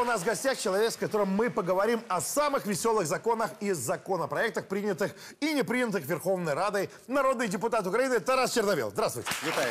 у нас в гостях человек, с которым мы поговорим о самых веселых законах и законопроектах, принятых и не принятых Верховной Радой. Народный депутат Украины Тарас Черновел. Здравствуйте. Вітаю.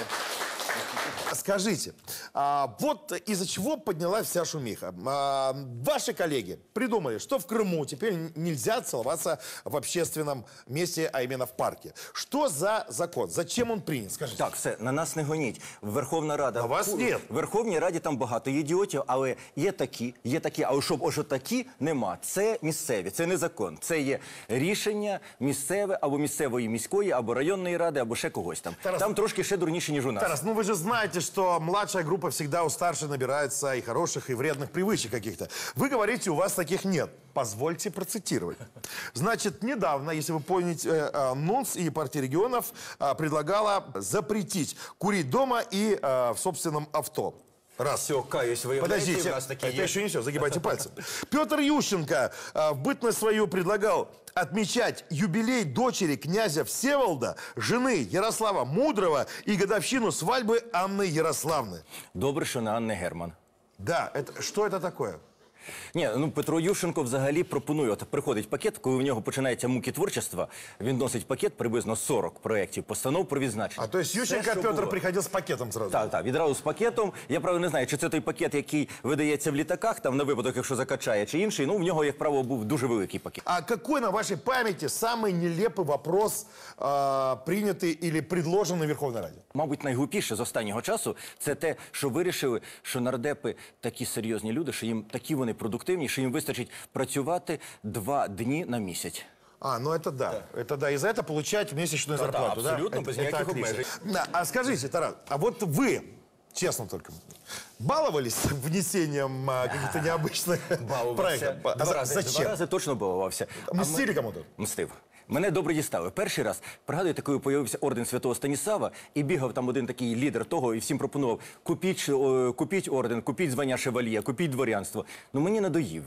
Скажите, а, вот из-за чего поднялась вся шумиха? А, ваши коллеги придумали, что в Крыму теперь нельзя целоваться в общественном месте, а именно в парке. Что за закон? Зачем он принят? Скажите. Так, все, на нас не гоніть. Верховна Рада. На вас ні. В Верховній Раді там багато ідіотів, але є такі, є такі, а щоб ось такі нема. Це місцеві, це не закон. Це є рішення місцеве або місцевої міської, або районної ради, або ще когось там. Тарас- Там трошки ще дурніше, ніж у нас. Тарас, ну вы же знаете, что младшая группа всегда у старшей набирается и хороших, и вредных привычек каких-то. Вы говорите, у вас таких нет. Позвольте процитировать. Значит, недавно, если вы помните, э, э, НУНС и партия регионов э, предлагала запретить курить дома и в собственном авто. Раз. Все, каюсь, виявляється, Подождите, у нас такі это є. еще не все, загибайте пальцы. Петр Ющенко э, в бытность свою предлагал отмечать юбилей дочери князя Всеволода, жены Ярослава Мудрого и годовщину свадьбы Анны Ярославны. Добре, що не Анне Герман. Да, это, что это такое? Ні, ну Петро Ющенко взагалі пропонує. От приходить пакет, коли в нього починається муки творчества. Він носить пакет приблизно 40 проєктів, постанов про відзначення. А то есть Ющенко Все, що Петр було. приходил с пакетом сразу? Так, так, відразу з пакетом. Я правда не знаю, чи це той пакет, який видається в літаках, там на випадок, якщо закачає, чи інший. Ну в нього, як правило, був дуже великий пакет. А какой на вашей памяти самый нелепый вопрос, э, принятый или предложенный в Верховной Раде? Мабуть, найглупіше з останнього часу це те, що вирішили, що нардепи такі серйозні люди, що їм такі вони продуктивні, що їм вистачить працювати два дні на місяць. А, ну это да. Это да. И за это получать месячную зарплату, да? абсолютно, Это- без это никаких отлично. обмежений. Да, а скажите, Тарас, а вот вы, честно только, баловались внесением а, каких-то необычных проектов? А Два за- рази, Зачем? два рази точно балувався. А Мстили ми- кому-то? Мстив. Мене добре дістали. Перший раз, пригадую, коли появився орден святого Станіслава, і бігав там один такий лідер того, і всім пропонував: купіть, о, купіть орден, купіть звання шевальє, купіть дворянство. Ну мені надоїв.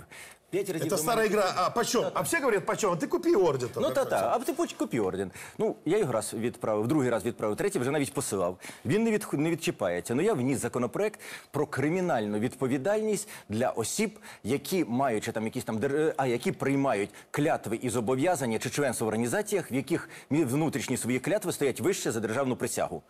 Разів Это до старая игра. А почем? А все говорят, почем? А ты купи орден. Ну та та, а ти поч- купі орден. Ну я його раз відправив, другий раз відправив, третій вже навіть посилав. Він не від не відчіпається. Ну я вніс законопроект про кримінальну відповідальність для осіб, які маючи там якісь там а які приймають клятви і зобов'язання чи членство в організаціях, в яких внутрішні свої клятви стоять вище за державну присягу.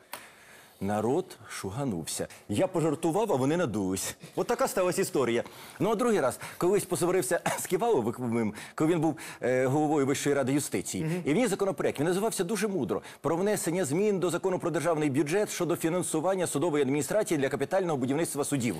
Народ шуганувся. Я пожартував, а вони надулись. От така сталася історія. Ну а другий раз, колись посварився з Ківаловим, коли він був е, головою Вищої ради юстиції. І в ній законопроект він називався дуже мудро про внесення змін до закону про державний бюджет щодо фінансування судової адміністрації для капітального будівництва судів.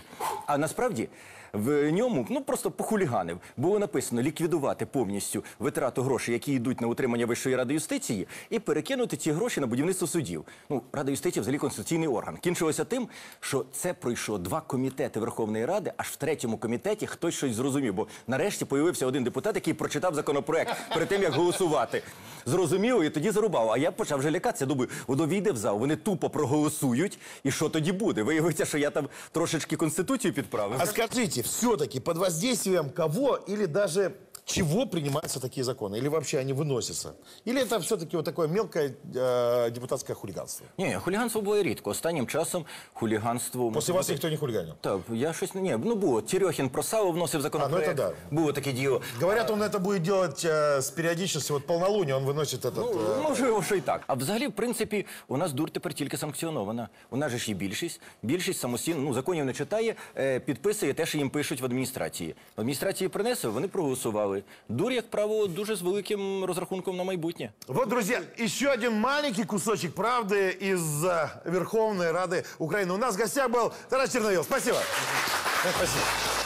А насправді в ньому ну просто похуліганив. Було написано ліквідувати повністю витрату грошей, які йдуть на утримання Вищої ради юстиції, і перекинути ці гроші на будівництво судів. Ну, Рада юстиції взагалі конституційний орган. Кінчилося тим, що це пройшло два комітети Верховної Ради, аж в третьому комітеті хтось щось зрозумів. Бо нарешті появився один депутат, який прочитав законопроект перед тим, як голосувати. Зрозуміло, і тоді зарубав. А я почав вже лякатися. Думаю, воно війде в зал, вони тупо проголосують. І що тоді буде? Виявиться, що я там трошечки конституцію підправив. А скажите, все-таки под воздействием кого или даже чего принимаются такие законы? Или вообще они выносятся? Или это все-таки вот такое мелкое э, депутатское хулиганство? Ні, хуліганство було рідко. Останнім часом хуліганство После вас никто не хулиганил? Так, я щось не ні. Ну було. Терехін про САУ вносив законопроект. А, ну, це да. Було таке діло. Говорят, он это будет делать э, с периодичностью, вот полнолуния он выносит этот... Ну, э, можливо, що і так. А взагалі, в принципі, у нас дурь тепер тільки санкціонована. У нас же ж є більшість. Більшість самостійно, ну, законів не читає, е, підписує те, що їм пишуть в адміністрації. В адміністрації принесли, вони проголосували. Дурь, як правило, дуже з великим розрахунком на майбутнє. Вот, друзья, еще один маленький кусочек правды из э, Верховной Рады Украины. У нас в гостях был Тарас Черновил. Спасибо. Спасибо.